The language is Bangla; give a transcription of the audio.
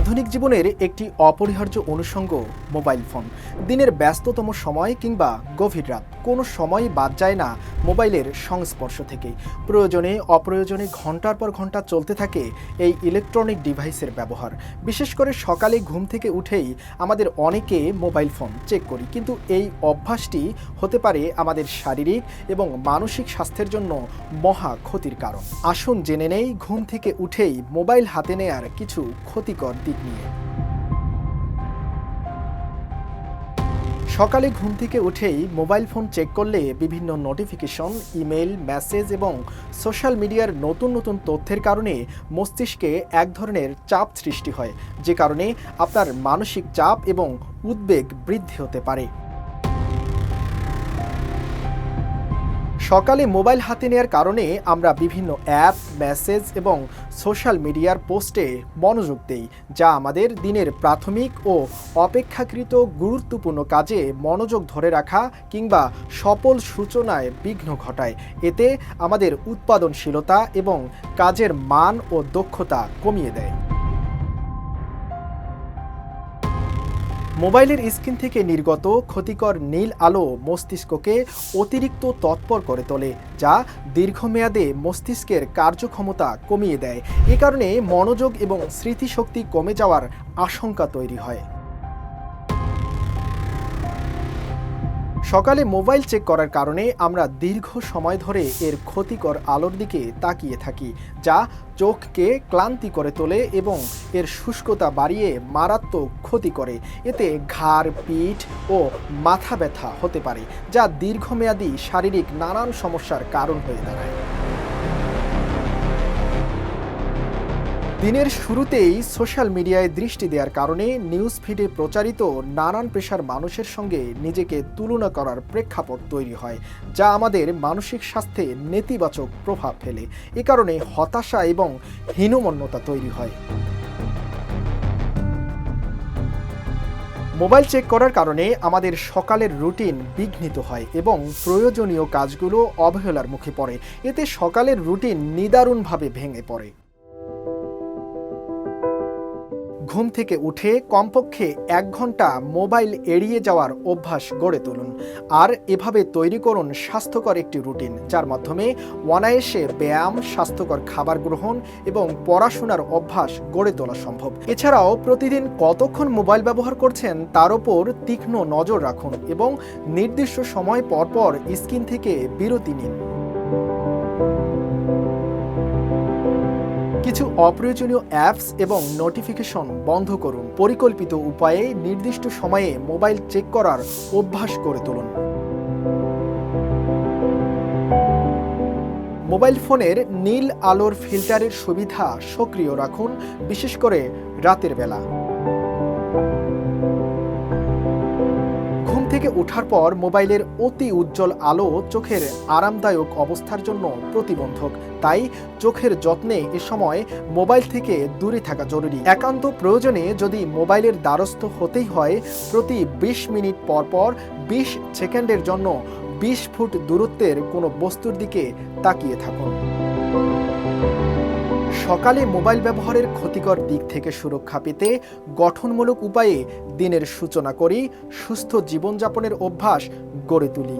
আধুনিক জীবনের একটি অপরিহার্য অনুষঙ্গ মোবাইল ফোন। দিনের ব্যস্ততম সময় কিংবা গভীর রাত কোনো সময়ই বাদ যায় না মোবাইলের সংস্পর্শ থেকে। প্রয়োজনে অপ্রয়োজনে ঘণ্টার পর ঘণ্টা চলতে থাকে এই ইলেকট্রনিক ডিভাইসের ব্যবহার। বিশেষ করে সকালে ঘুম থেকে উঠেই আমাদের অনেকে মোবাইল ফোন চেক করি, কিন্তু এই অভ্যাসটি হতে পারে আমাদের শারীরিক এবং মানসিক স্বাস্থ্যের জন্য মহা ক্ষতির কারণ। আসুন জেনে নেই, ঘুম থেকে উঠেই মোবাইল হাতে নেয়ার কিছু ক্ষতিকর দিক নিয়ে। সকালে ঘুম থেকে উঠেই মোবাইল ফোন চেক করলে বিভিন্ন নোটিফিকেশন ইমেল মেসেজ এবং সোশ্যাল মিডিয়ার নতুন নতুন তথ্যের কারণে মস্তিষ্কে এক ধরনের চাপ সৃষ্টি হয়, যে কারণে আপনার মানসিক চাপ এবং উদ্বেগ বৃদ্ধি হতে পারে। সকালে মোবাইল হাতে নেওয়ার কারণে আমরা বিভিন্ন অ্যাপ, মেসেজ এবং সোশ্যাল মিডিয়ার পোস্টে মনোযোগ দেই, যা আমাদের দিনের প্রাথমিক ও অপেক্ষাকৃত গুরুত্বপূর্ণ কাজে মনোযোগ ধরে রাখা কিংবা সফল সূচনায় বিঘ্ন ঘটায়। এতে আমাদের উৎপাদনশীলতা এবং কাজের মান ও দক্ষতা কমিয়ে দেয়। মোবাইলের স্ক্রিন থেকে নির্গত ক্ষতিকর নীল আলো মস্তিষ্ককে অতিরিক্ত তৎপর করে তোলে, যা দীর্ঘমেয়াদে মস্তিষ্কের কার্যক্ষমতা কমিয়ে দেয়। এ কারণে মনোযোগ এবং স্মৃতিশক্তি কমে যাওয়ার আশঙ্কা তৈরি হয়। সকালে মোবাইল চেক করার কারণে আমরা দীর্ঘ সময় ধরে এর ক্ষতিকর আলোর দিকে তাকিয়ে থাকি, যা চোখকে ক্লান্তি করে তোলে এবং এর শুষ্কতা বাড়িয়ে মারাত্মক ক্ষতি করে। এতে ঘাড়, পিঠ ও মাথা ব্যথা হতে পারে, যা দীর্ঘমেয়াদী শারীরিক নানান সমস্যার কারণ হয়ে দাঁড়ায়। দিনের শুরুতেই সোশ্যাল মিডিয়ায় দৃষ্টি দেওয়ার কারণে নিউজ ফিডে প্রচারিত নানান পেশার মানুষের সঙ্গে নিজেকে তুলনা করার প্রেক্ষাপট তৈরি হয়, যা আমাদের মানসিক স্বাস্থ্যে নেতিবাচক প্রভাব ফেলে। এ কারণে হতাশা এবং হীনমন্যতা তৈরি হয়। মোবাইল চেক করার কারণে আমাদের সকালের রুটিন বিঘ্নিত হয় এবং প্রয়োজনীয় কাজগুলো অবহেলার মুখে পড়ে। এতে সকালের রুটিন নিদারুণভাবে ভেঙে পড়ে। ঘুম থেকে উঠে কমপক্ষে এক ঘণ্টা মোবাইল এড়িয়ে যাওয়ার অভ্যাস গড়ে তুলুন। আর এভাবে তৈরি করুন স্বাস্থ্যকর একটি রুটিন, যার মাধ্যমে অনায়াসে ব্যায়াম, স্বাস্থ্যকর খাবার গ্রহণ এবং পড়াশোনার অভ্যাস গড়ে তোলা সম্ভব। এছাড়াও প্রতিদিন কতক্ষণ মোবাইল ব্যবহার করছেন তার ওপর তীক্ষ্ণ নজর রাখুন এবং নির্দিষ্ট সময় পরপর স্ক্রিন থেকে বিরতি নিন। কিছু অপ্রয়োজনীয় অ্যাপস এবং নোটিফিকেশন বন্ধ করুন। পরিকল্পিত উপায়ে নির্দিষ্ট সময়ে মোবাইল চেক করার অভ্যাস করে তুলুন। মোবাইল ফোনের নীল আলোর ফিল্টারের সুবিধা সক্রিয় রাখুন, বিশেষ করে রাতের বেলা। থেকে ওঠার পর মোবাইলের অতি উজ্জ্বল আলো চোখের আরামদায়ক অবস্থার জন্য প্রতিবন্ধক। তাই চোখের যত্নে এ সময় মোবাইল থেকে দূরে থাকা জরুরি। একান্ত প্রয়োজনে যদি মোবাইলের দ্বারস্থ হতেই হয়, প্রতি ২০ মিনিট পর পর বিশ সেকেন্ডের জন্য বিশ ফুট দূরত্বের কোনো বস্তুর দিকে তাকিয়ে থাকুন। সকালে মোবাইল ব্যবহারের ক্ষতিকর দিক থেকে সুরক্ষা পেতে গঠনমূলক উপায়ে দিনের সূচনা করি, সুস্থ জীবনযাপনের অভ্যাস গড়ে তুলি।